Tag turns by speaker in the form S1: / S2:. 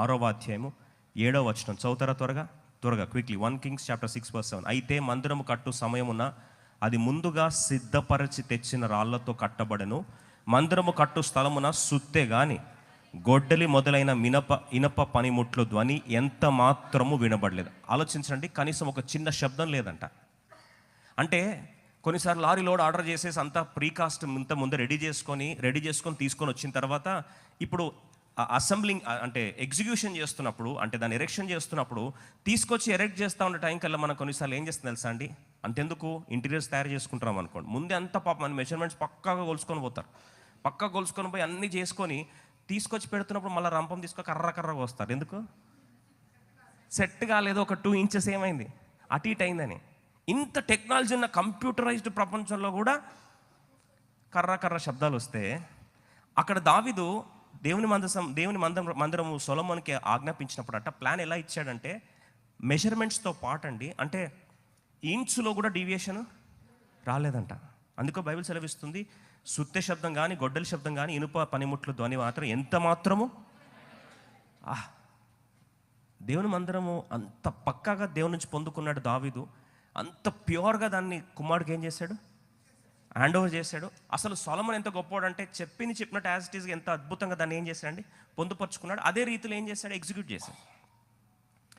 S1: ఆరవ అధ్యాయము ఏడవ వచనం. చదువుతారా త్వరగా? త్వరగా quickly one Kings chapter six per seven అయితే మందిరము కట్టు సమయమున అది ముందుగా సిద్ధపరచి తెచ్చిన రాళ్ళతో కట్టబడను. మందిరము కట్టు స్థలమున సుత్తే గాని గొడ్డలి మొదలైన మినప ఇనప పనిముట్లు ధ్వని ఎంత మాత్రము వినబడలేదు. ఆలోచించండి కనీసం ఒక చిన్న శబ్దం లేదంట. అంటే కొన్నిసార్లు లారీ లోడ్ ఆర్డర్ చేసేసి అంతా ప్రీకాస్ట్ ఇంత ముందు రెడీ చేసుకొని రెడీ చేసుకొని తీసుకొని వచ్చిన తర్వాత ఇప్పుడు అసెంబ్లింగ్ అంటే ఎగ్జిక్యూషన్ చేస్తున్నప్పుడు అంటే దాన్ని ఎరెక్షన్ చేస్తున్నప్పుడు తీసుకొచ్చి ఎరెక్ట్ చేస్తూ ఉన్న టైం కల్లా మనం కొన్నిసార్లు ఏం చేస్తుంది తెలుసా అండి? అంతెందుకు? ఇంటీరియర్స్ తయారు చేసుకుంటాం అనుకోండి. ముందే అంతా పాప మన మెజర్మెంట్స్ పక్కాగా కొలుసుకొని పోతారు. పక్కా కొలుసుకొని పోయి అన్నీ చేసుకొని తీసుకొచ్చి పెడుతున్నప్పుడు మళ్ళీ రంపం తీసుకొని కర్ర కర్రగా వస్తారు. ఎందుకు? సెట్ కాలేదు ఒక టూ ఇంచెస్ ఏమైంది? అటు ఇటు అయిందని. ఇంత టెక్నాలజీ ఉన్న కంప్యూటరైజ్డ్ ప్రపంచంలో కూడా కర్ర కర్ర శబ్దాలు వస్తే అక్కడ దావిదు దేవుని మందసం దేవుని మందం మందిరము సొలమోనికి ఆజ్ఞాపించినప్పుడు అట్ట ప్లాన్ ఎలా ఇచ్చాడంటే మెజర్మెంట్స్తో పాటు అండి అంటే ఇంచులో కూడా డీవియేషన్ రాలేదంట. అందుకో బైబిల్ సెలవిస్తుంది సుత్తె శబ్దం కానీ గొడ్డలి శబ్దం కానీ ఇనుప పనిముట్లు ధ్వని మాత్రం ఎంత మాత్రము? ఆహ్ దేవుని మందిరము అంత పక్కాగా దేవుని నుంచి పొందుకున్నాడు దావీదు. అంత ప్యూర్గా దాన్ని కుమారుడికి ఏం చేశాడు? హ్యాండ్ ఓవర్ చేశాడు. అసలు సొలమన్ ఎంత గొప్పవాడంటే చెప్పింది చెప్పినట్టు యాజ్ ఇట్ ఈస్గా ఎంత అద్భుతంగా దాన్ని ఏం చేశాడండి? పొందుపరుచుకున్నాడు. అదే రీతిలో ఏం చేశాడు? ఎగ్జిక్యూట్ చేశాడు.